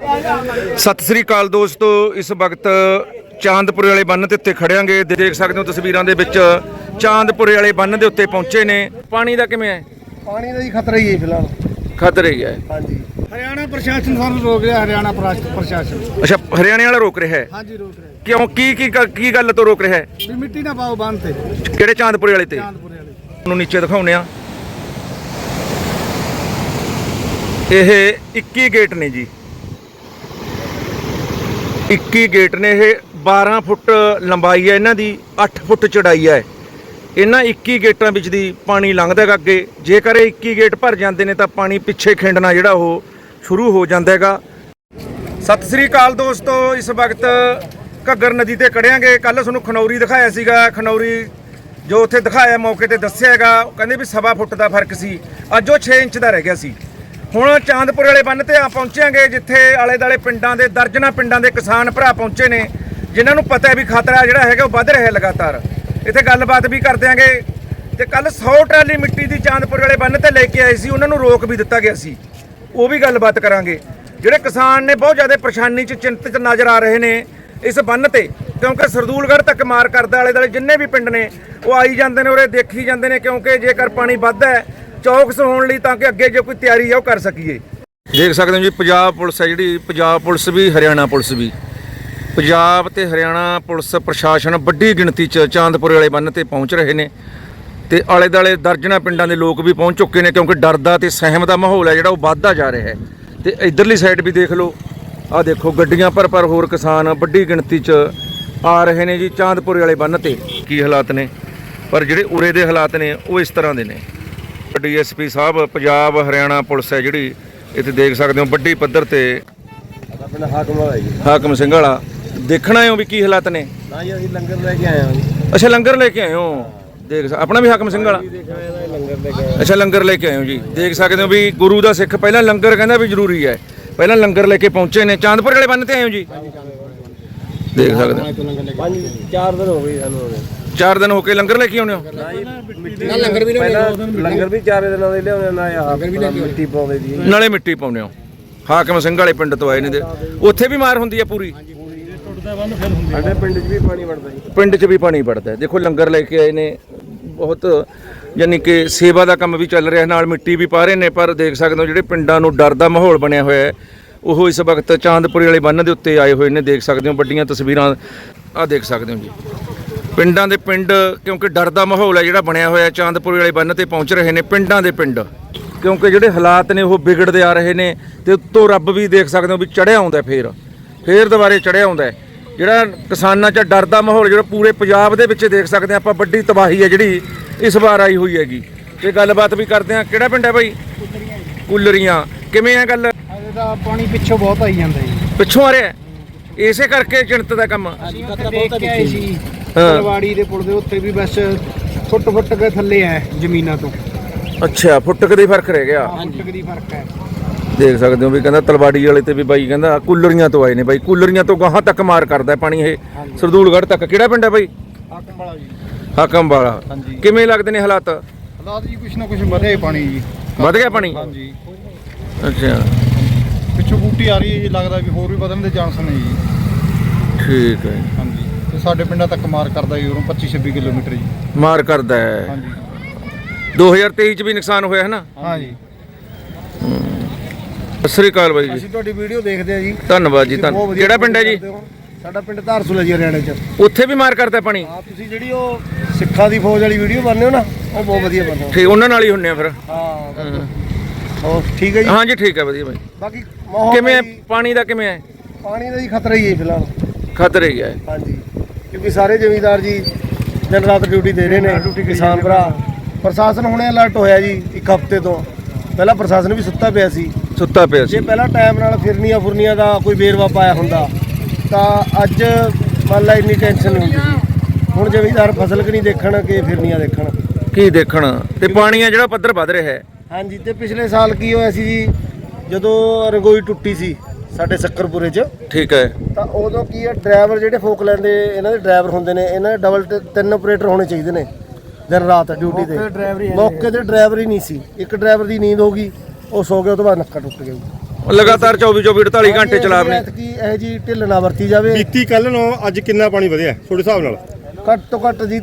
ਸਤਿ ਸ੍ਰੀ ਅਕਾਲ ਦੋਸਤੋ ਇਸ ਵਕਤ ਚਾਂਦਪੁਰੇ ਵਾਲੇ ਬੰਨ ਦੇ ਉੱਤੇ ਖੜਿਆਂਗੇ। ਦੇਖ ਸਕਦੇ ਹੋ ਤਸਵੀਰਾਂ ਦੇ ਵਿੱਚ ਚਾਂਦਪੁਰੇ ਵਾਲੇ ਬੰਨ ਦੇ ਉੱਤੇ ਪਹੁੰਚੇ ਨੇ। ਪਾਣੀ ਦਾ ਕਿਵੇਂ ਹੈ? ਪਾਣੀ ਦਾ ਜੀ ਖਤਰਾ ਹੀ ਹੈ ਫਿਲਹਾਲ। ਖਤਰੇ ਹੀ ਹੈ। ਹਾਂਜੀ। ਹਰਿਆਣਾ ਪ੍ਰਸ਼ਾਸਨ ਸਾਨੂੰ ਰੋਕ ਰਿਹਾ ਹਰਿਆਣਾ ਪ੍ਰਾਸ਼- ਪ੍ਰਸ਼ਾਸਨ। ਅੱਛਾ ਹਰਿਆਣੇ ਵਾਲਾ ਰੋਕ ਰਿਹਾ ਹੈ? ਹਾਂਜੀ ਰੋਕ ਰਿਹਾ ਕਿਉਂ? ਕੀ ਕੀ ਕੀ ਗੱਲ ਤੋਂ ਰੋਕ ਰਿਹਾ ਹੈ? ਵੀ ਮਿੱਟੀ ਨਾ ਪਾਓ ਬੰਦ ਤੇ। ਕਿਹੜੇ ਚਾਂਦਪੁਰੇ ਵਾਲੇ ਤੇ? ਚਾਂਦਪੁਰੇ ਵਾਲੇ। ਨੂੰ ਨੀਚੇ ਦਿਖਾਉਨੇ ਆ ਇਹ 21 ਗੇਟ ਨੇ ਜੀ। 21 ਗੇਟ ਨੇ ਇਹ 12 ਫੁੱਟ ਲੰਬਾਈ ਹੈ, ਇਹਨਾਂ ਦੀ 8 ਫੁੱਟ ਚੜਾਈ ਹੈ। ਇਹਨਾਂ 21 ਗੇਟਾਂ ਵਿੱਚ ਦੀ ਪਾਣੀ ਲੰਘਦਾ ਹੈਗਾ ਅੱਗੇ। ਜੇਕਰ ਇਹ 21 ਗੇਟ ਭਰ ਜਾਂਦੇ ਨੇ ਤਾਂ ਪਾਣੀ ਪਿੱਛੇ ਖਿੰਡਣਾ ਜਿਹੜਾ ਉਹ ਸ਼ੁਰੂ ਹੋ ਜਾਂਦਾ ਹੈਗਾ। ਸਤਿ ਸ੍ਰੀ ਅਕਾਲ ਦੋਸਤੋ, ਇਸ ਵਕਤ ਘੱਗਰ ਨਦੀ ਤੇ ਕੜਿਆਂਗੇ ਕੱਲ ਤੁਹਾਨੂੰ ਖਨੌਰੀ ਦਿਖਾਇਆ ਸੀਗਾ। ਖਨੌਰੀ ਜੋ ਉੱਥੇ ਦਿਖਾਇਆ ਮੌਕੇ ਤੇ ਦੱਸਿਆ ਹੈਗਾ, ਉਹ ਕਹਿੰਦੇ ਵੀ ਸਵਾ ਫੁੱਟ ਦਾ ਫ਼ਰਕ ਸੀ। ਅੱਜ ਉਹ 6 ਇੰਚ ਦਾ ਰਹਿ ਗਿਆ ਸੀ। ਹੁਣ ਚਾਂਦਪੁਰ ਵਾਲੇ ਬੰਨ ਤੇ ਆ ਪਹੁੰਚਾਂਗੇ ਜਿੱਥੇ ਆਲੇ ਦਾਲੇ ਪਿੰਡਾਂ ਦੇ, ਦਰਜਨਾਂ ਪਿੰਡਾਂ ਦੇ ਕਿਸਾਨ ਭਰਾ ਪਹੁੰਚੇ ਨੇ, ਜਿਨ੍ਹਾਂ ਨੂੰ ਪਤਾ ਹੈ ਵੀ ਖਤਰਾ ਜਿਹੜਾ ਹੈਗਾ ਉਹ ਵੱਧ ਰਿਹਾ ਲਗਾਤਾਰ। ਇੱਥੇ ਗੱਲਬਾਤ ਵੀ ਕਰ ਦਿਆਂਗੇ ਤੇ ਕੱਲ 100 ਟਰਾਲੀ ਮਿੱਟੀ ਦੀ ਚਾਂਦਪੁਰ ਵਾਲੇ ਬੰਨ ਤੇ ਲੈ ਕੇ ਆਏ ਸੀ, ਉਹਨਾਂ ਨੂੰ ਰੋਕ ਵੀ ਦਿੱਤਾ ਗਿਆ ਸੀ। ਉਹ ਵੀ ਗੱਲਬਾਤ ਕਰਾਂਗੇ। ਜਿਹੜੇ ਕਿਸਾਨ ਨੇ ਬਹੁਤ ਜ਼ਿਆਦਾ ਪਰੇਸ਼ਾਨੀ 'ਚ ਚਿੰਤਿਤ ਨਜ਼ਰ ਆ ਰਹੇ ਨੇ ਇਸ ਬੰਨ ਤੇ, ਕਿਉਂਕਿ ਸਰਦੂਲਗੜ੍ਹ ਤੱਕ ਮਾਰ ਕਰਦਾ ਵਾਲੇ ਦੁਆਲੇ ਜਿੰਨੇ ਵੀ ਪਿੰਡ ਨੇ, ਉਹ ਆਈ ਜਾਂਦੇ ਨੇ, ਉਰੇ ਦੇਖੀ ਜਾਂਦੇ ਨੇ, ਕਿਉਂਕਿ ਜੇਕਰ ਪਾਣੀ ਵੱਧਦਾ ਹੈ ਚੌਕਸ ਹੋਣ ਲਈ ਤਾਂ ਕਿ ਅੱਗੇ ਜੇ ਕੋਈ ਤਿਆਰੀ ਹੈ ਉਹ ਕਰ ਸਕੀਏ। ਦੇਖ ਸਕਦੇ ਹੋ ਜੀ, ਪੰਜਾਬ ਪੁਲਿਸ ਹੈ ਜਿਹੜੀ, ਪੰਜਾਬ ਪੁਲਿਸ ਵੀ, ਹਰਿਆਣਾ ਪੁਲਿਸ ਵੀ। ਪੰਜਾਬ ਤੇ ਹਰਿਆਣਾ ਪੁਲਿਸ ਪ੍ਰਸ਼ਾਸਨ ਵੱਡੀ ਗਿਣਤੀ 'ਚ ਚਾਂਦਪੁਰ ਵਾਲੇ ਬੰਨ ਤੇ ਪਹੁੰਚ ਰਹੇ ਨੇ ਤੇ ਆਲੇ ਦਾਲੇ ਦਰਜਨਾਂ ਪਿੰਡਾਂ ਦੇ ਲੋਕ ਵੀ ਪਹੁੰਚ ਚੁੱਕੇ ਨੇ ਕਿਉਂਕਿ ਡਰ ਦਾ ਤੇ ਸਹਿਮ ਦਾ ਮਾਹੌਲ ਹੈ ਜਿਹੜਾ ਉਹ ਵੱਧਦਾ ਜਾ ਰਿਹਾ ਹੈ। ਤੇ ਇਧਰਲੀ ਸਾਈਡ ਵੀ ਦੇਖ ਲਓ, ਆਹ ਦੇਖੋ ਗੱਡੀਆਂ ਪਰ ਪਰ ਹੋਰ ਕਿਸਾਨ ਵੱਡੀ ਗਿਣਤੀ 'ਚ ਆ ਰਹੇ ਨੇ ਜੀ ਚਾਂਦਪੁਰ ਵਾਲੇ ਬੰਨ ਤੇ। ਕੀ ਹਾਲਾਤ ਨੇ? ਪਰ ਜਿਹੜੇ ਉਰੇ ਦੇ ਹਾਲਾਤ ਨੇ, ਉਹ ਇਸ ਤਰ੍ਹਾਂ ਦੇ ਨੇ। ਡੀਐਸਪੀ ਸਾਹਿਬ ਪੰਜਾਬ ਹਰਿਆਣਾ ਪੁਲਿਸ ਹੈ ਜਿਹੜੀ ਇੱਥੇ ਦੇਖ ਸਕਦੇ ਹੋ ਵੱਡੀ ਪੱਧਰ ਤੇ ਹਾਕਮ ਸਿੰਘ ਵਾਲਾ। ਦੇਖਣਾ ਹੈ ਵੀ ਕੀ ਹਾਲਾਤ ਨੇ? ਨਾ ਜੀ ਅਸੀਂ ਲੰਗਰ ਲੈ ਕੇ ਆਏ ਹਾਂ ਜੀ। ਅੱਛਾ ਲੰਗਰ ਲੈ ਕੇ ਆਏ ਹੋ? ਦੇਖ ਆਪਣਾ ਵੀ ਹਾਕਮ ਸਿੰਘ ਵਾਲਾ? ਅੱਛਾ ਲੰਗਰ ਲੈ ਕੇ ਆਏ ਹੋ ਜੀ। ਦੇਖ ਸਕਦੇ ਹੋ ਵੀ ਗੁਰੂ ਦਾ ਸਿੱਖ ਪਹਿਲਾਂ ਲੰਗਰ ਕਹਿੰਦਾ ਵੀ ਜ਼ਰੂਰੀ ਹੈ। ਪਹਿਲਾਂ ਲੰਗਰ ਲੈ ਕੇ ਪਹੁੰਚੇ ਨੇ। ਚਾਂਦਪੁਰ ਵਾਲੇ ਬੰਨ ਤੇ ਆਏ ਹੋ ਜੀ? ਦੇਖ ਸਕਦੇ ਹੋ। ਪੰਜ ਚਾਰ ਦਿਨ ਹੋ ਗਏ ਸਾਨੂੰ ਚਾਰ ਦਿਨ ਹੋ ਕੇ ਲੰਗਰ ਲੈ ਕੇ ਆਉਣੇ ਹੋ? ਨਾ ਲੰਗਰ ਵੀ ਪਹਿਲਾਂ ਲੰਗਰ ਵੀ ਚਾਰ ਦਿਨਾਂ ਦੇ ਲਿਆਉਂਦੇ ਨਾ ਆਹ ਮਿੱਟੀ ਪਾਉਂਦੇ ਜੀ। ਨਾਲੇ ਮਿੱਟੀ ਪਾਉਣੇ ਹੋ। ਹਾਕਮ ਸਿੰਘ ਵਾਲੇ ਪਿੰਡ ਤੋਂ ਆਏ ਨੇ ਦੇ ਉੱਥੇ ਵੀ ਮਾਰ ਹੁੰਦੀ ਹੈ ਪੂਰੀ? ਸਾਡੇ ਪਿੰਡ 'ਚ ਵੀ ਪਾਣੀ ਵੜਦਾ ਜੀ। ਪਿੰਡ 'ਚ ਵੀ ਪਾਣੀ ਵੜਦਾ। ਦੇਖੋ ਲੰਗਰ ਲੈ ਕੇ ਆਏ ਨੇ ਬਹੁਤ ਯਾਨੀ ਕਿ ਸੇਵਾ ਦਾ ਕੰਮ ਵੀ ਚੱਲ ਰਿਹਾ ਨਾਲ ਮਿੱਟੀ ਵੀ ਪਾ ਰਹੇ ਨੇ ਪਰ ਦੇਖ ਸਕਦੇ ਹੋ ਜਿਹੜੇ ਪਿੰਡਾਂ ਨੂੰ ਡਰ ਦਾ ਮਾਹੌਲ ਬਣਿਆ ਹੋਇਆ ਹੈ ਉਹ ਇਸ ਵਕਤ ਚਾਂਦਪੁਰੇ ਵਾਲੇ ਬੰਨ ਦੇ ਉੱਤੇ ਆਏ ਹੋਏ ਨੇ। ਦੇਖ ਸਕਦੇ ਹੋ ਵੱਡੀਆਂ ਤਸਵੀਰਾਂ ਆਹ ਦੇਖ ਸਕਦੇ ਹੋ ਜੀ। ਪਿੰਡਾਂ ਦੇ ਪਿੰਡ ਕਿਉਂਕਿ ਡਰ ਦਾ ਮਾਹੌਲ ਹੈ ਜਿਹੜਾ ਬਣਿਆ ਹੋਇਆ ਚਾਂਦਪੁਰੇ ਵਾਲੇ ਬੰਨ ਤੇ ਪਹੁੰਚ ਰਹੇ ਨੇ ਪਿੰਡਾਂ ਦੇ ਪਿੰਡ। ਕਿਉਂਕਿ ਜਿਹੜੇ ਹਾਲਾਤ ਨੇ ਉਹ ਵਿਗੜਦੇ ਆ ਰਹੇ ਨੇ ਤੇ ਉੱਤੋਂ ਰੱਬ ਵੀ ਦੇਖ ਸਕਦੇ ਹੋ ਵੀ ਚੜਿਆ ਆਉਂਦਾ ਫੇਰ। ਫੇਰ ਦੁਬਾਰੇ ਚੜਿਆ ਆਉਂਦਾ। ਜਿਹੜਾ ਕਿਸਾਨਾਂ 'ਚ ਡਰ ਦਾ ਮਾਹੌਲ ਜਿਹੜਾ ਪੂਰੇ ਪੰਜਾਬ ਦੇ ਵਿੱਚ ਦੇਖ ਸਕਦੇ ਹਾਂ ਆਪਾਂ ਵੱਡੀ ਤਬਾਹੀ ਹੈ ਜਿਹੜੀ ਇਸ ਵਾਰ ਆਈ ਹੋਈ ਹੈਗੀ। ਤੇ ਗੱਲਬਾਤ ਵੀ ਕਰਦੇ ਹਾਂ। ਕਿਹੜਾ ਪਿੰਡ ਹੈ ਬਾਈ? ਕੁੱਲਰੀਆਂ। ਕਿਵੇਂ ਹੈ ਗੱਲ? ਅਜੇ ਤਾਂ ਪਾਣੀ ਪਿੱਛੋਂ ਬਹੁਤ ਆਈ ਜਾਂਦਾ ਜੀ। ਪਿੱਛੋਂ ਆ ਰਿਹਾ ਹੈ? ਇਸੇ ਕਰਕੇ ਚਿੰਤ ਦਾ ਕੰਮ। ਅਸੀਂ ਖਤਰਾ ਬਹੁਤ ਆਈ ਸੀ। ਤਲਵਾੜੀ ਦੇ ਪੁਲ ਦੇ ਉੱਤੇ ਵੀ ਬਸ ਫੁੱਟ ਫੁੱਟ ਕੇ ਥੱਲੇ ਆ ਜ਼ਮੀਨਾਂ ਤੋਂ। ਅੱਛਾ ਫੁੱਟ ਕਦੇ ਫ਼ਰਕ ਰਹਿ ਗਿਆ। ਫੁੱਟ ਦੀ ਫ਼ਰਕ ਹੈ ਦੇਖ ਸਕਦੇ ਹੋ ਵੀ ਕਹਿੰਦਾ ਤਲਵਾੜੀ ਵਾਲੇ ਤੇ ਵੀ ਬਾਈ ਕਹਿੰਦਾ ਕੁੱਲਰੀਆਂ ਤੋਂ ਆਏ ਨੇ ਬਾਈ। ਕੁੱਲਰੀਆਂ ਤੋਂ ਗਾਹਾਂ ਤੱਕ ਮਾਰ ਕਰਦਾ ਹੈ ਪਾਣੀ ਇਹ। ਸਰਦੂਲਗੜ੍ਹ ਤੱਕ। ਕਿਹੜਾ ਪਿੰਡ ਹੈ ਬਾਈ? ਹਾਕਮ ਵਾਲਾ ਜੀ। ਹਾਕਮ ਵਾਲਾ ਹਾਂਜੀ। ਕਿਵੇਂ ਲੱਗਦੇ ਨੇ ਹਾਲਾਤ? ਹਾਲਾਤ ਜੀ ਕੁਛ ਨਾ ਕੁਛ ਵਧਿਆ ਪਾਣੀ ਜੀ। ਵੱਧ ਗਿਆ ਪਾਣੀ? ਹਾਂਜੀ। ਅੱਛਾ। ਪਿੱਛੋਂ ਬੂਟੀ ਆ ਰਹੀ ਹੈ ਜੀ ਲੱਗਦਾ ਵੀ ਹੋਰ ਵੀ ਵਧਣ ਦੇ ਚਾਂਸ ਨੇ ਜੀ। ਠੀਕ ਹੈ ਹਾਂਜੀ। ਤੇ ਸਾਡੇ ਪਿੰਡਾਂ ਤੱਕ ਮਾਰ ਕਰਦਾ ਜੀ ਉਰੋਂ 25 26 ਕਿਲੋਮੀਟਰ ਜੀ। ਮਾਰ ਕਰਦਾ ਹੈ। ਹਾਂਜੀ। 2023 ਚ ਵੀ ਨੁਕਸਾਨ ਹੋਇਆ ਹੈ ਨਾ? ਹਾਂਜੀ। ਸਤਿ ਸ੍ਰੀ ਅਕਾਲ ਬਾਈ ਜੀ। ਅਸੀਂ ਤੁਹਾਡੀ ਵੀਡੀਓ ਦੇਖਦੇ ਆ ਜੀ। ਧੰਨਵਾਦ ਜੀ ਬਹੁਤ ਧੰਨ ਵਧੀਆ ਕਿਹੜਾ ਪਿੰਡ ਹੈ ਜੀ? ਕਰਦੇ ਹੋ। ਸਾਡਾ ਪਿੰਡ ਧਾਰਸੂਲ ਹੈ ਜੀ ਹਰਿਆਣੇ ਚ। ਉੱਥੇ ਵੀ ਮਾਰ ਕਰਦਾ ਪਾਣੀ? ਹਾਂ ਤੁਸੀਂ ਜਿਹੜੀ ਉਹ ਸਿੱਖਾਂ ਦੀ ਫੌਜ ਵਾਲੀ ਵੀਡੀਓ ਬਣਨੇ ਹੋ ਨਾ ਉਹ ਬਹੁਤ ਵਧੀਆ ਬਣਦੇ ਹੋ। ਠੀਕ ਉਹਨਾਂ ਨਾਲ ਹੀ ਹੁੰਨੇ ਆ ਫਿਰ। ਹਾਂ। ਉਹ ਠੀਕ ਹੈ ਜੀ? ਹਾਂਜੀ ਠੀਕ ਹੈ ਵਧੀਆ ਬਾਈ। ਬਾਕੀ ਮਾਹੌਲ ਕਿਵੇਂ ਹੈ? ਪਾਣੀ ਦਾ ਕਿਵੇਂ ਹੈ? ਪਾਣੀ ਦਾ ਜੀ ਖਤਰਾ ਹੀ ਹੈ ਫਿਲਹਾਲ। ਖਤਰੇ ਹੀ ਹੈ। ਹਾਂਜੀ। ਕਿਉਂਕਿ ਸਾਰੇ ਜ਼ਮੀਂਦਾਰ ਜੀ ਦਿਨ ਰਾਤ ਡਿਊਟੀ ਦੇ ਰਹੇ ਨੇ ਕਿਸਾਨ ਭਰਾ। ਪ੍ਰਸ਼ਾਸਨ ਹੁਣੇ ਅਲਰਟ ਹੋਇਆ ਜੀ ਇੱਕ ਹਫ਼ਤੇ ਤੋਂ। ਪਹਿਲਾਂ ਪ੍ਰਸ਼ਾਸਨ ਵੀ ਸੁੱਤਾ ਪਿਆ ਸੀ। ਸੁੱਤਾ ਪਿਆ ਸੀ। ਜੇ ਪਹਿਲਾਂ ਟਾਈਮ ਨਾਲ ਫਿਰਨੀਆਂ ਫੁਰਨੀਆਂ ਦਾ ਕੋਈ ਵੇਰਵਾ ਪਾਇਆ ਹੁੰਦਾ ਤਾਂ ਅੱਜ ਮੰਨ ਲਾ ਇੰਨੀ ਟੈਨਸ਼ਨ ਨਹੀਂ ਹੁੰਦੀ। ਹੁਣ ਜ਼ਮੀਂਦਾਰ ਫਸਲ ਕਿ ਨਹੀਂ ਦੇਖਣ ਕਿ ਫਿਰਨੀਆਂ ਦੇਖਣ। ਕੀ ਦੇਖਣ? ਤੇ ਪਾਣੀ ਆ ਜਿਹੜਾ ਪੱਧਰ ਵੱਧ ਰਿਹਾ ਹੈ। ਹਾਂਜੀ ਤੇ ਪਿਛਲੇ ਸਾਲ ਕੀ ਹੋਇਆ ਸੀ ਜੀ ਜਦੋਂ ਰੰਗੋਈ ਟੁੱਟੀ ਸੀ ਸਾਡੇ ਸ਼ੱਕਰਪੁਰੇ 'ਚ। ਠੀਕ ਹੈ। ਤਾਂ ਉਦੋਂ ਕੀ ਹੈ ਡਰਾਈਵਰ ਜਿਹੜੇ ਫੋਕ ਲੈਂਦੇ ਇਹਨਾਂ ਦੇ ਡਰਾਈਵਰ ਹੁੰਦੇ ਨੇ ਇਹਨਾਂ ਦੇ ਡਬਲ ਤਿੰਨ ਆਪਰੇਟਰ ਹੋਣੇ ਚਾਹੀਦੇ ਨੇ ਦਿਨ ਰਾਤ ਡਿਊਟੀ ਤੇ। ਮੌਕੇ ਤੇ ਡਰਾਈਵਰ ਹੀ ਨਹੀਂ ਸੀ। ਇੱਕ ਡਰਾਈਵਰ ਦੀ ਨੀਂਦ ਹੋ ਗਈ ਉਹ ਸੋ ਗਿਆ ਉਹ ਤੋਂ ਬਾਅਦ ਨੱਕਾ ਟੁੱਟ ਗਿਆ ਲਗਾਤਾਰ 24 24 48 ਘੰਟੇ ਚਲਾਵਣੇ। ਕਿ ਇਹ ਜੀ ਢਿੱਲ ਨਾ ਵਰਤੀ ਜਾਵੇ। ਬੀਤੀ ਕੱਲ ਨੂੰ ਅੱਜ ਕਿੰਨਾ ਪਾਣੀ ਵਧਿਆ ਤੁਹਾਡੇ ਹਿਸਾਬ ਨਾਲ? ਘੱਟ ਤੋਂ ਘੱਟ ਜੀ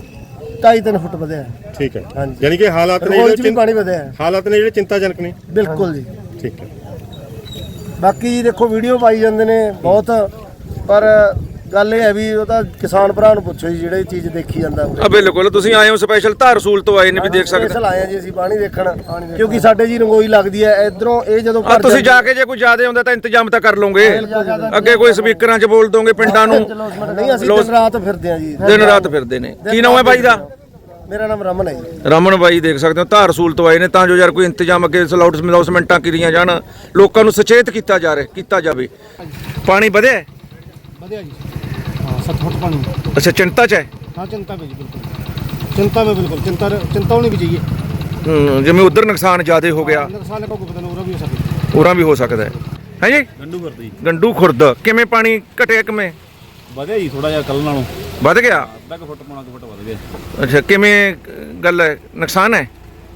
2.5 ਫੁੱਟ ਵਧਿਆ। ਠੀਕ ਹੈ। ਹਾਂਜੀ। ਯਾਨੀ ਕਿ ਹਾਲਾਤ ਨੇ ਜਿਹੜੇ ਪਾਣੀ ਵਧਿਆ। ਹਾਲਾਤ ਨੇ ਜਿਹੜੇ ਚਿੰਤਾਜਨਕ ਨੇ? ਬਿਲਕੁਲ ਜੀ। ਠੀਕ ਹੈ। ਬਾਕੀ ਜੀ ਦੇਖੋ ਵੀਡੀਓ ਪਾਈ ਜਾਂਦੇ ਨੇ ਬਹੁਤ ਪਰ ਗੱਲ ਇਹ ਹੈ ਵੀ ਉਹ ਤਾਂ ਕਿਸਾਨ ਭਰਾ ਨੂੰ ਪੁੱਛੋ ਜੀ ਜਿਹੜੇ ਚੀਜ਼ ਦੇਖੀ ਜਾਂਦਾ ਉਹ ਆ ਬਿਲਕੁਲ ਤੁਸੀਂ ਆਏ ਹੋ ਸਪੈਸ਼ਲ ਧਾਰ ਰਸੂਲ ਤੋਂ ਆਏ ਨੇ ਵੀ ਦੇਖ ਸਕਦੇ ਸਪੈਸ਼ਲ ਆਏ ਆ ਜੀ ਅਸੀਂ ਪਾਣੀ ਦੇਖਣ ਕਿਉਂਕਿ ਸਾਡੇ ਜੀ ਰੰਗੋਈ ਲੱਗਦੀ ਹੈ ਇਧਰੋਂ ਇਹ ਜਦੋਂ ਆ ਤੁਸੀਂ ਜਾ ਕੇ ਜੇ ਕੋਈ ਜ਼ਿਆਦਾ ਹੁੰਦਾ ਤਾਂ ਇੰਤਜ਼ਾਮ ਤਾਂ ਕਰ ਲਓਗੇ। ਅੱਗੇ ਕੋਈ ਸਪੀਕਰਾਂ 'ਚ ਬੋਲ ਦੋਗੇ ਪਿੰਡਾਂ ਨੂੰ। ਨਹੀਂ ਅਸੀਂ ਦਿਨ ਰਾਤ ਫਿਰਦੇ ਆ ਜੀ। ਦਿਨ ਰਾਤ ਫਿਰਦੇ ਨੇ। ਕੀ ਨਾਮ ਹੈ ਬਾਈ ਦਾ? ਮੇਰਾ ਨਾਮ ਰਮਨ ਹੈ ਜੀ ਰਮਨ ਬਾਈ ਦੇਖ ਸਕਦੇ ਹੋ ਧਾਰ ਰਸੂਲ ਤੋਂ ਆਏ ਨੇ ਤਾਂ ਜੋ ਯਾਰ ਕੋਈ ਇੰਤਜ਼ਾਮ ਅੱਗੇ ਸਲਾਊਟ ਮਿਲਾਉਸਮੈਂਟਾਂ ਕੀਤੀਆਂ ਜਾਣ ਲੋਕਾਂ ਨੂੰ ਸੁਚੇਤ ਕੀਤਾ ਜਾ ਰਿਹਾ ਕੀਤਾ ਜਾਵੇ ਪਾਣੀ ਵਧਿਆ ਹੈ? ਵਧੀਆ ਜੀ हाँ सत फुट पानी ਅੱਛਾ ਚਿੰਤਾ 'ਚ ਹੈ हाँ चिंता में जी बिल्कुल चिंता में बिल्कुल चिंता चिंता होनी भी चाहिए ਹੂੰ, ਜਿਵੇਂ ਉਧਰ ਨੁਕਸਾਨ ਜ਼ਿਆਦਾ ਹੋ ਗਿਆ नुकसान का कोई पता नहीं हो रहा भी हो सके ਉਰਾਂ ਵੀ ਹੋ ਸਕਦਾ ਹੈ ਹੈ ਜੀ ਗੰਡੂ ਕਰਦੀ ਗੰਡੂ ਖੁਰਦ ਕਿਵੇਂ ਪਾਣੀ ਘਟਿਆ ਕਿਵੇਂ ਵਧਿਆ ਜੀ ਥੋੜਾ ਜਿਹਾ ਕੱਲ ਨਾਲੋਂ। ਵੱਧ ਗਿਆ? ਅੱਧਾ ਕੁ ਫੁੱਟ ਪੌਣਾ ਕੁ ਫੁੱਟ ਵਧ ਗਿਆ। ਅੱਛਾ ਕਿਵੇਂ ਗੱਲ ਹੈ? ਨੁਕਸਾਨ ਹੈ?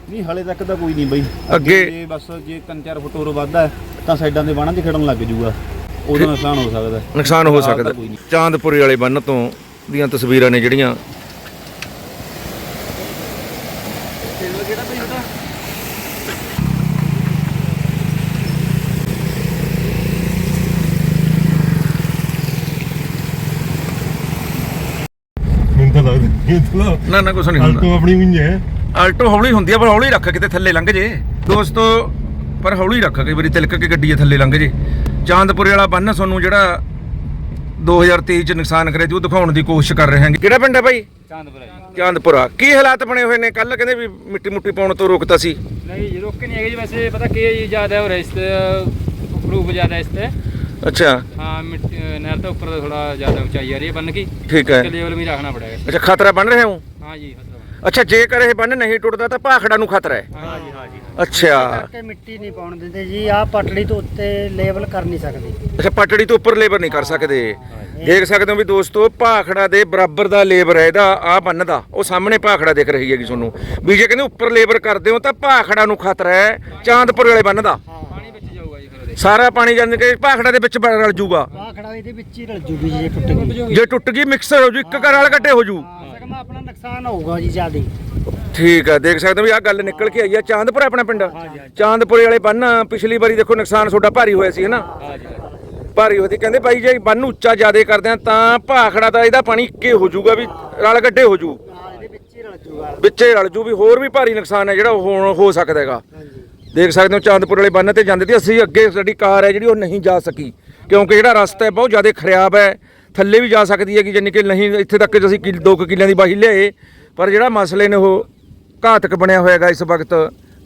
ਨਹੀਂ ਹਲੇ ਤੱਕ ਤਾਂ ਕੋਈ ਨਹੀਂ ਬਈ। ਅੱਗੇ- ਜੇ ਬਸ ਜੇ 3-4 ਫੁੱਟ ਹੋਰ ਵੱਧਦਾ ਹੈ, ਤਾਂ ਸਾਈਡਾਂ ਦੇ ਬਾਣਾਂ 'ਚ ਖੜਨ ਲੱਗ ਜੂਗਾ। ਉਹਦਾ ਨੁਕਸਾਨ ਹੋ ਸਕਦਾ ਹੈ। ਨੁਕਸਾਨ ਹੋ ਸਕਦਾ ਕੋਈ ਨਹੀਂ। ਚਾਂਦਪੁਰੇ ਵਾਲੇ ਬੰਨ ਤੋਂ ਦੀਆਂ ਤਸਵੀਰਾਂ ਨੇ ਜਿਹੜੀਆਂ ਇਤਲਾ ਨਾ ਨਾ ਕੁਛ ਨਹੀਂ ਹੁੰਦਾ। ਤੂੰ ਆਪਣੀ ਵੀ ਹੈ। ਆਲਟੋ ਹੌਲੀ ਹੁੰਦੀ ਆ ਪਰ ਹੌਲੀ ਰੱਖ ਕਿਤੇ ਥੱਲੇ ਲੰਘ ਜੇ। ਦੋਸਤੋ ਪਰ ਹੌਲੀ ਰੱਖ ਕਈ ਵਾਰੀ ਤਿਲਕ ਕੇ ਗੱਡੀ ਥੱਲੇ ਲੰਘ ਜੇ। ਚਾਂਦਪੁਰੇ ਵਾਲਾ ਬੰਨ ਤੁਹਾਨੂੰ ਜਿਹੜਾ 2023 ਚ ਨੁਕਸਾਨ ਕਰਿਆ ਜੀ ਦਿਖਾਉਣ ਦੀ ਕੋਸ਼ਿਸ਼ ਕਰ ਰਹੇ ਹਾਂ ਕਿਹੜਾ ਪਿੰਡ ਹੈ ਭਾਈ? ਚਾਂਦਪੁਰਾ ਚਾਂਦਪੁਰਾ। ਕੀ ਹਾਲਾਤ ਬਣੇ ਹੋਏ ਨੇ? ਕੱਲ ਕਹਿੰਦੇ ਵੀ ਮਿੱਟੀ ਮੁੱਟੀ ਪਾਉਣ ਤੋਂ ਰੋਕਤਾ ਸੀ। ਨਹੀਂ ਰੋਕ ਨਹੀਂ ਹੈਗੇ ਜੀ ਵੈਸੇ ਪਤਾ ਕੀ ਜ਼ਿਆਦਾ ਹੋ ਰਿਹਾ ਇਸ ਤੇ ਪ੍ਰੂਫ ਜ਼ਿਆਦਾ ਇਸ ਤੇ। ਅੱਛਾ। ਹਾਂ ਮਿੱਟੀ- ਨਹਿਰ ਤੋਂ ਉੱਪਰ ਥੋੜਾ ਜ਼ਿਆਦਾ ਉਚਾਈ ਆ ਰਹੀ ਹੈ ਬੰਨ ਕੀ। ਠੀਕ ਹੈ। ਲੈਵਲ ਵੀ ਰੱਖਣਾ ਪੜੇਗਾ ਅੱਛਾ ਖਤਰਾ ਬਣ ਰਿਹਾ ਹੂੰ ਹਾਂ ਜੀ ਹਾਂ ਅੱਛਾ ਜੇਕਰ ਇਹ ਬੰਨ ਨਹੀਂ ਟੁੱਟਦਾ ਤਾਂ ਭਾਖੜਾ ਨੂੰ ਖਤਰਾ ਹੈ? ਜੀ ਹਾਂ ਜੀ ਅੱਛਾ। ਕਰਕੇ ਮਿੱਟੀ ਨਹੀਂ ਪਾਉਣ ਦਿੰਦੇ ਜੀ ਆਹ ਪਟੜੀ ਤੋਂ ਉੱਤੇ ਲੇਵਲ ਕਰ ਨਹੀਂ ਸਕਦੇ। ਅੱਛਾ ਪਟੜੀ ਤੋਂ ਉੱਪਰ ਲੇਬਰ ਨਹੀਂ ਕਰ ਸਕਦੇ। ਦੇਖ ਸਕਦੇ ਹੋ ਵੀ ਦੋਸਤੋ ਭਾਖੜਾ ਦੇ ਬਰਾਬਰ ਦਾ ਲੇਬਰ ਹੈ ਇਹਦਾ ਆ ਬੰਨ ਦਾ। ਉਹ ਸਾਹਮਣੇ ਭਾਖੜਾ ਦਿਖ ਰਹੀ ਹੈਗੀ ਤੁਹਾਨੂੰ। ਵੀ ਜੇ ਕਹਿੰਦੇ ਉੱਪਰ ਲੇਬਰ ਕਰਦੇ ਹੋ ਤਾਂ ਭਾਖੜਾ ਨੂੰ ਖਤਰਾ ਹੈ ਚਾਂਦਪੁਰ ਵਾਲੇ ਬੰਨ ਦਾ। ਸਾਰਾ ਪਾਣੀ ਜਾਨ ਕੇ ਭਾਖੜਾ ਦੇ ਵਿੱਚ ਬ- ਰਲ ਜੂਗਾ। ਬਾਖੜਾ ਇਹਦੇ ਵਿੱਚ ਹੀ ਰਲ ਜੂਗੀ ਜੀ ਜੇ ਟੁੱਟ ਗਈ। ਜੇ ਟੁੱਟ ਗਈ ਮਿਕਸਰ ਹੋ ਜੂ ਇੱਕ ਘਰ ਵਾਲ ਕੱਟੇ ਹੋ ਜੂ। ਸਕਮਾ ਆਪਣਾ ਨੁਕਸਾਨ ਹੋਊਗਾ ਜੀ ਜ਼ਿਆਦਾ। ਠੀਕ ਹੈ ਦੇਖ ਸਕਦੇ ਹੋ ਵੀ ਆ ਗੱਲ ਨਿਕਲ ਕੇ ਆਈ ਆ ਚਾਂਦਪੁਰ ਆਪਣਾ ਪਿੰਡ ਚਾਂਦਪੁਰੇ ਵਾਲੇ ਬੰਨ ਪਿਛਲੀ ਵਾਰੀ ਦੇਖੋ ਨੁਕਸਾਨ ਤੁਹਾਡਾ ਭਾਰੀ ਹੋਇਆ ਸੀ ਹਨਾ? ਭਾਰੀ ਹੋਈ ਸੀ ਕਹਿੰਦੇ ਬਾਈ ਜੇ ਬੰਨ ਉੱਚਾ ਜ਼ਿਆਦੇ ਕਰਦੇ ਆ ਤਾਂ ਭਾਖੜਾ ਦਾ ਇਹਦਾ ਪਾਣੀ ਇੱਕੇ ਹੋ ਜਾਊਗਾ ਵੀ ਰਲ ਗੱਡੇ ਹੋ ਜੂ। ਇਹਦੇ ਵਿੱਚ ਹੀ ਰਲ ਜੂਗਾ। ਵਿੱਚੇ ਰਲ ਜੂ ਵੀ ਹੋਰ ਵੀ ਭਾਰੀ ਨੁਕਸਾਨ ਹੈ ਜਿਹੜਾ ਉਹ ਹੋਣ- ਹੋ ਸਕਦਾ ਹੈਗਾ। ਦੇਖ ਸਕਦੇ ਹੋ ਚਾਂਦਪੁਰ ਵਾਲੇ ਬੰਨ ਤੇ ਜਾਂਦੇ ਤੇ ਅਸੀਂ ਅੱਗੇ ਸਾਡੀ ਕਾਰ ਹੈ ਜਿਹੜੀ ਉਹ ਨਹੀਂ ਜਾ ਸਕੀ। ਕਿਉਂਕਿ ਜਿਹੜਾ ਰਸਤਾ ਹੈ ਬਹੁਤ ਜ਼ਿਆਦਾ ਖਰਾਬ ਹੈ। ਥੱਲੇ ਵੀ ਜਾ ਸਕਦੀ ਹੈ ਕਿ ਜਿੰਨੀ ਕਿ ਨਹੀਂ ਇੱਥੇ ਤੱਕ ਅਸੀਂ 2 ਕਿੱਲਿਆਂ ਦੀ ਬਾਹੀ ਲਿਆਏ ਪਰ ਜਿਹੜਾ ਮਸਲੇ ਨੇ ਉਹ ਘਾਤਕ ਬਣਿਆ ਹੋਇਆ ਹੈਗਾ ਇਸ ਵਕਤ।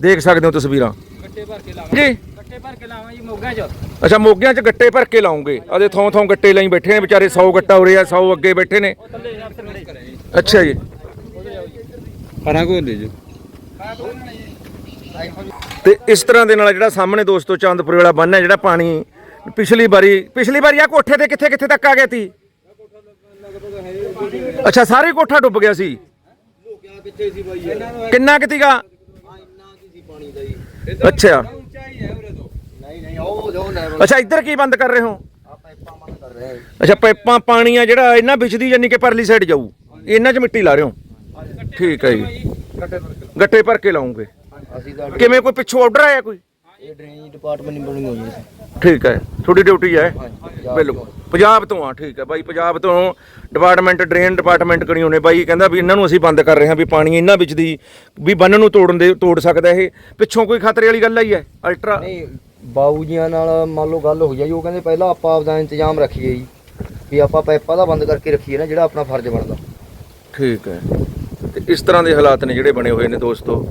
ਦੇਖ ਸਕਦੇ ਹੋ ਤਸਵੀਰਾਂ। ਗੱਟੇ ਭਰ ਕੇ ਲਾਵਾਂ ਜੀ? ਗੱਟੇ ਭਰ ਕੇ ਲਾਵਾਂ ਜੀ ਮੋਗਿਆਂ 'ਚ। ਅੱਛਾ ਮੋਗਿਆਂ 'ਚ ਗੱਟੇ ਭਰ ਕੇ ਲਾਉਂਗੇ। ਅਦੇ ਥੋਂ ਥੋਂ ਗੱਟੇ ਲਾਈ ਬੈਠੇ ਨੇ ਵਿਚਾਰੇ 100 ਗੱਟਾ ਹੋ ਰਿਹਾ 100 ਅੱਗੇ ਬੈਠੇ ਨੇ। ਅੱਛਾ ਜੀ। ਪਰਾਂ ਕੋਲ ਲੈ ਜੋ। ਤੇ ਇਸ ਤਰ੍ਹਾਂ ਦੇ ਨਾਲ ਜਿਹੜਾ ਸਾਹਮਣੇ ਦੋਸਤੋ ਚਾਂਦਪੁਰ ਵਾਲਾ ਬੰਨ ਹੈ, ਜਿਹੜਾ ਪਾਣੀ ਪਿਛਲੀ ਵਾਰੀ ਪਿਛਲੀ ਵਾਰੀ ਆ ਕੋਠੇ ਤੇ ਕਿੱਥੇ ਕਿੱਥੇ ਤੱਕ ਆ ਗਿਆ ਸੀ ਅੱਛਾ, ਸਾਰੇ ਕੋਠਾ ਡੁੱਬ ਗਿਆ ਸੀ। ਕਿੰਨਾ ਕਿਤੀਗਾ ਅੱਛਾ। ਅੱਛਾ, ਇੱਧਰ ਕੀ ਬੰਦ ਕਰ ਰਹੇ ਹੋ? ਅੱਛਾ, ਪਾਈਪਾਂ ਪਾਣੀ ਆ ਜਿਹੜਾ ਇਹਨਾਂ ਵਿੱਚ ਦੀ ਜਾਨੀ ਕਿ ਪਰਲੀ ਸਾਈਡ ਜਾਊ। ਇਹਨਾਂ 'ਚ ਮਿੱਟੀ ਲਾ ਰਹੇ ਹੋ। ਠੀਕ ਹੈ ਜੀ। ਗੱਟੇ ਭਰ ਕੇ ਲਾਉਂਗੇ। ਕਿਵੇਂ ਕੋਈ ਪਿੱਛੋਂ ਆਰਡਰ ਆਇਆ ਕੋਈ? ਇਹ ਡਰੇਨੇਜ ਡਿਪਾਰਟਮੈਂਟ ਨਹੀਂ ਬਣੀ ਹੋਈ ਠੀਕ ਹੈ ਤੁਹਾਡੀ ਡਿਊਟੀ ਹੈ। ਬਿਲਕੁਲ ਪੰਜਾਬ ਤੋਂ। ਆ ਠੀਕ ਹੈ। ਬਾਈ ਪੰਜਾਬ ਤੋਂ ਡਿਪਾਰਟਮੈਂਟ ਡਰੇਨ ਡਿਪਾਰਟਮੈਂਟ ਕਣੀ ਹੋਣੇ ਬਾਈ ਕਹਿੰਦਾ ਵੀ ਇਹਨਾਂ ਨੂੰ ਅਸੀਂ ਬੰਦ ਕਰ ਰਹੇ ਹਾਂ ਵੀ ਪਾਣੀ ਇਹਨਾਂ ਵਿੱਚ ਦੀ ਵੀ ਬੰਨ ਨੂੰ ਤੋੜਨ ਦੇ ਤੋੜ ਸਕਦਾ ਇਹ। ਪਿੱਛੋਂ ਕੋਈ ਖਤਰੇ ਵਾਲੀ ਗੱਲ ਆਈ ਹੈ? ਅਲਟਰਾ ਨਹੀਂ ਬਾਊ ਜੀਆਂ ਨਾਲ ਮੰਨ ਲਓ ਗੱਲ ਹੋਈ ਆ ਜੀ। ਉਹ ਕਹਿੰਦੇ ਪਹਿਲਾਂ ਆਪਾਂ ਆਪਦਾ ਇੰਤਜ਼ਾਮ ਰੱਖੀਏ ਜੀ। ਵੀ ਆਪਾਂ ਪਾਈਪਾਂ ਦਾ ਬੰਦ ਕਰਕੇ ਰੱਖੀਏ ਨਾ ਜਿਹੜਾ ਆਪਣਾ ਫਰਜ਼ ਬਣਦਾ। ਠੀਕ ਹੈ। ਤੇ ਇਸ ਤਰ੍ਹਾਂ ਦੇ ਹਾਲਾਤ ਨੇ ਜਿਹੜੇ ਬਣੇ ਹੋਏ ਨੇ ਦੋਸਤੋ।